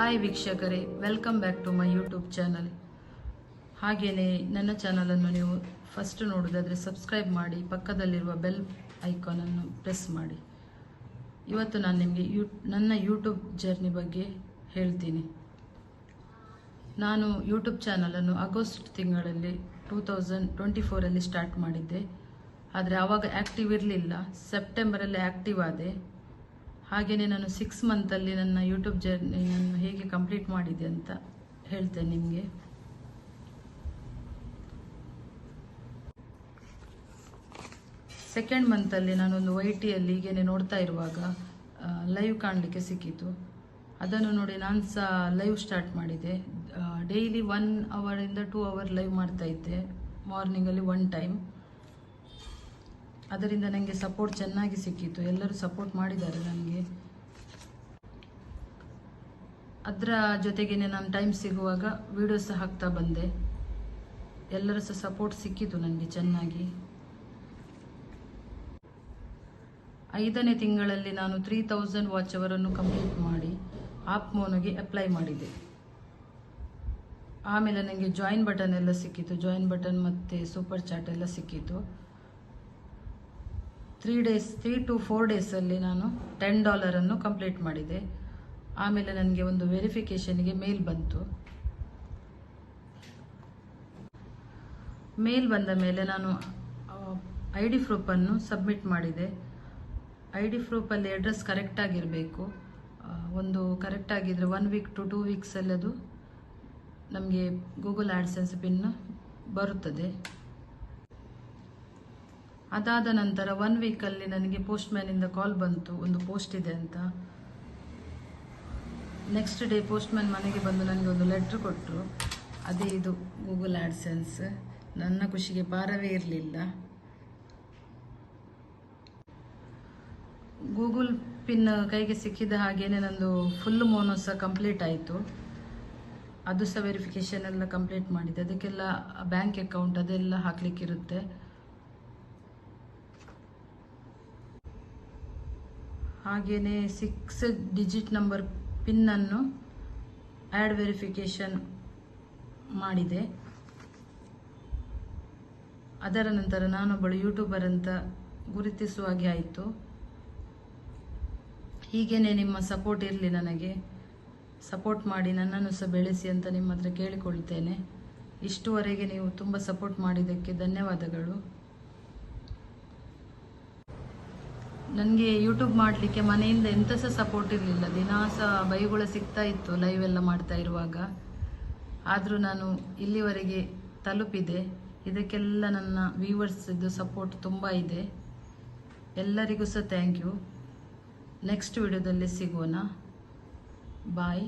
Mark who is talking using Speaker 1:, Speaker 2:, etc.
Speaker 1: Hi ವೀಕ್ಷಕರೇ welcome back to my YouTube channel ಹಾಗೆಯೇ ನನ್ನ ಚಾನಲನ್ನು ನೀವು ಫಸ್ಟ್ ನೋಡೋದಾದರೆ ಸಬ್ಸ್ಕ್ರೈಬ್ ಮಾಡಿ, ಪಕ್ಕದಲ್ಲಿರುವ ಬೆಲ್ ಐಕಾನನ್ನು ಪ್ರೆಸ್ ಮಾಡಿ. ಇವತ್ತು ನಾನು ನಿಮಗೆ ಯೂ, ನನ್ನ ಯೂಟ್ಯೂಬ್ ಜರ್ನಿ ಬಗ್ಗೆ ಹೇಳ್ತೀನಿ. ನಾನು ಯೂಟ್ಯೂಬ್ ಚಾನಲನ್ನು ಆಗಸ್ಟ್ ತಿಂಗಳಲ್ಲಿ ಟೂ ತೌಸಂಡ್ ಟ್ವೆಂಟಿ ಫೋರಲ್ಲಿ ಸ್ಟಾರ್ಟ್ ಮಾಡಿದ್ದೆ. ಆದರೆ ಆವಾಗ ಆ್ಯಕ್ಟಿವ್ ಇರಲಿಲ್ಲ. ಸೆಪ್ಟೆಂಬರಲ್ಲಿ ಆ್ಯಕ್ಟಿವ್ ಆದೆ. ಹಾಗೆಯೇ ನಾನು ಸಿಕ್ಸ್ ಮಂತಲ್ಲಿ ನನ್ನ ಯೂಟ್ಯೂಬ್ ಜರ್ನಿಯನ್ನು ಹೇಗೆ ಕಂಪ್ಲೀಟ್ ಮಾಡಿದೆ ಅಂತ ಹೇಳ್ತೇನೆ ನಿಮಗೆ. ಸೆಕೆಂಡ್ ಮಂತಲ್ಲಿ ನಾನೊಂದು ವೈ ಟಿಯಲ್ಲಿ ಹೀಗೇನೆ ನೋಡ್ತಾ ಇರುವಾಗ ಲೈವ್ ಕಾಣಲಿಕ್ಕೆ ಸಿಕ್ಕಿತು. ಅದನ್ನು ನೋಡಿ ನಾನು ಸಹ ಲೈವ್ ಸ್ಟಾರ್ಟ್ ಮಾಡಿದೆ. ಡೈಲಿ ಒನ್ ಅವರಿಂದ ಟೂ ಅವರ್ ಲೈವ್ ಮಾಡ್ತಾ ಇದ್ದೆ. ಮಾರ್ನಿಂಗಲ್ಲಿ ಒನ್ ಟೈಮ್ ಅದರಿಂದ ನನಗೆ ಸಪೋರ್ಟ್ ಚೆನ್ನಾಗಿ ಸಿಕ್ಕಿತ್ತು. ಎಲ್ಲರೂ ಸಪೋರ್ಟ್ ಮಾಡಿದ್ದಾರೆ ನನಗೆ. ಅದರ ಜೊತೆಗೆ ನಾನು ಟೈಮ್ ಸಿಗುವಾಗ ವಿಡಿಯೋಸ್ ಸಹ ಹಾಕ್ತಾ ಬಂದೆ. ಎಲ್ಲರೂ ಸಹ ಸಪೋರ್ಟ್ ಸಿಕ್ಕಿತು ನನಗೆ ಚೆನ್ನಾಗಿ. ಐದನೇ ತಿಂಗಳಲ್ಲಿ ನಾನು ತ್ರೀ ತೌಸಂಡ್ ವಾಚ್ ಅವರನ್ನು ಕಂಪ್ಲೀಟ್ ಮಾಡಿ ಆಪ್ ಮೋನೋಗೆ ಅಪ್ಲೈ ಮಾಡಿದೆ. ಆಮೇಲೆ ನನಗೆ ಜಾಯಿನ್ ಬಟನ್ ಎಲ್ಲ ಸಿಕ್ಕಿತು ಜಾಯಿನ್ ಬಟನ್ ಮತ್ತು ಸೂಪರ್ ಚಾಟ್ ಎಲ್ಲ ಸಿಕ್ಕಿತು three days three to four ಡೇಸಲ್ಲಿ ನಾನು ಟೆನ್ ಡಾಲರನ್ನು ಕಂಪ್ಲೀಟ್ ಮಾಡಿದೆ. ಆಮೇಲೆ ನನಗೆ ಒಂದು ವೆರಿಫಿಕೇಷನ್ಗೆ ಮೇಲ್ ಬಂತು. ಮೇಲ್ ಬಂದ ಮೇಲೆ ನಾನು ಐ ಡಿ ಪ್ರೂಫನ್ನು ಸಬ್ಮಿಟ್ ಮಾಡಿದೆ. ಐ ಡಿ ಪ್ರೂಫಲ್ಲಿ ಅಡ್ರೆಸ್ ಕರೆಕ್ಟಾಗಿರಬೇಕು ಒಂದು ಕರೆಕ್ಟಾಗಿದ್ದರೆ ಒನ್ ವೀಕ್ ಟು ಟೂ ವೀಕ್ಸಲ್ಲಿ ಅದು ನಮಗೆ ಗೂಗಲ್ ಆ್ಯಡ್ಸೆನ್ಸ್ ಪಿನ್ ಬರುತ್ತದೆ. ಅದಾದ ನಂತರ ಒನ್ ವೀಕಲ್ಲಿ ನನಗೆ ಪೋಸ್ಟ್ ಮ್ಯಾನಿಂದ ಕಾಲ್ ಬಂತು. ಒಂದು ಪೋಸ್ಟ್ ಇದೆ ಅಂತ. ನೆಕ್ಸ್ಟ್ ಡೇ ಪೋಸ್ಟ್ ಮ್ಯಾನ್ ಮನೆಗೆ ಬಂದು ನನಗೆ ಒಂದು ಲೆಟ್ರ್ ಕೊಟ್ಟರು ಅದೇ ಇದು ಗೂಗಲ್ ಆ್ಯಡ್ಸೆನ್ಸ್ ನನ್ನ ಖುಷಿಗೆ ಪಾರವೇ ಇರಲಿಲ್ಲ. ಗೂಗಲ್ ಪಿನ್ ಕೈಗೆ ಸಿಕ್ಕಿದ ಹಾಗೇನೆ ನಂದು ಫುಲ್ ಮೋನೋ ಸಹ ಕಂಪ್ಲೀಟ್ ಆಯಿತು. ಅದು ಸಹ ವೆರಿಫಿಕೇಷನ್ ಎಲ್ಲ ಕಂಪ್ಲೀಟ್ ಮಾಡಿದೆ. ಅದಕ್ಕೆಲ್ಲ ಬ್ಯಾಂಕ್ ಅಕೌಂಟ್ ಅದೆಲ್ಲ ಹಾಕ್ಲಿಕ್ಕಿರುತ್ತೆ. ಹಾಗೆಯೇ ಸಿಕ್ಸ್ ಡಿಜಿಟ್ ನಂಬರ್ ಪಿನ್ನನ್ನು ಆ್ಯಡ್ ವೆರಿಫಿಕೇಷನ್ ಮಾಡಿದೆ. ಅದರ ನಂತರ ನಾನೊಬ್ಬಳು ಯೂಟ್ಯೂಬರ್ ಅಂತ ಗುರುತಿಸುವ ಹಾಗೆ ಆಯಿತು. ಹೀಗೇನೆ ನಿಮ್ಮ ಸಪೋರ್ಟ್ ಇರಲಿ ನನಗೆ. ಸಪೋರ್ಟ್ ಮಾಡಿ ನನ್ನನ್ನು ಸಹ ಬೆಳೆಸಿ ಅಂತ ನಿಮ್ಮ ಹತ್ರ ಕೇಳಿಕೊಳ್ತೇನೆ. ಇಷ್ಟುವರೆಗೆ ನೀವು ತುಂಬ ಸಪೋರ್ಟ್ ಮಾಡಿದ್ದಕ್ಕೆ ಧನ್ಯವಾದಗಳು. ನನಗೆ ಯೂಟ್ಯೂಬ್ ಮಾಡಲಿಕ್ಕೆ ಮನೆಯಿಂದ ಎಂಥ ಸಹ ಸಪೋರ್ಟ್ ಇರಲಿಲ್ಲ. ದಿನಾ ಸಹ ಬೈಗುಳ ಸಿಗ್ತಾ ಇತ್ತು ಲೈವ್ ಎಲ್ಲ ಮಾಡ್ತಾ ಇರುವಾಗ. ಆದರೂ ನಾನು ಇಲ್ಲಿವರೆಗೆ ತಲುಪಿದೆ. ಇದಕ್ಕೆಲ್ಲ ನನ್ನ ವ್ಯೂವರ್ಸ್ದು ಸಪೋರ್ಟ್ ತುಂಬ ಇದೆ. ಎಲ್ಲರಿಗೂ ಸಹ ಥ್ಯಾಂಕ್ ಯು ನೆಕ್ಸ್ಟ್ ವಿಡಿಯೋದಲ್ಲಿ ಸಿಗೋಣ. ಬಾಯ್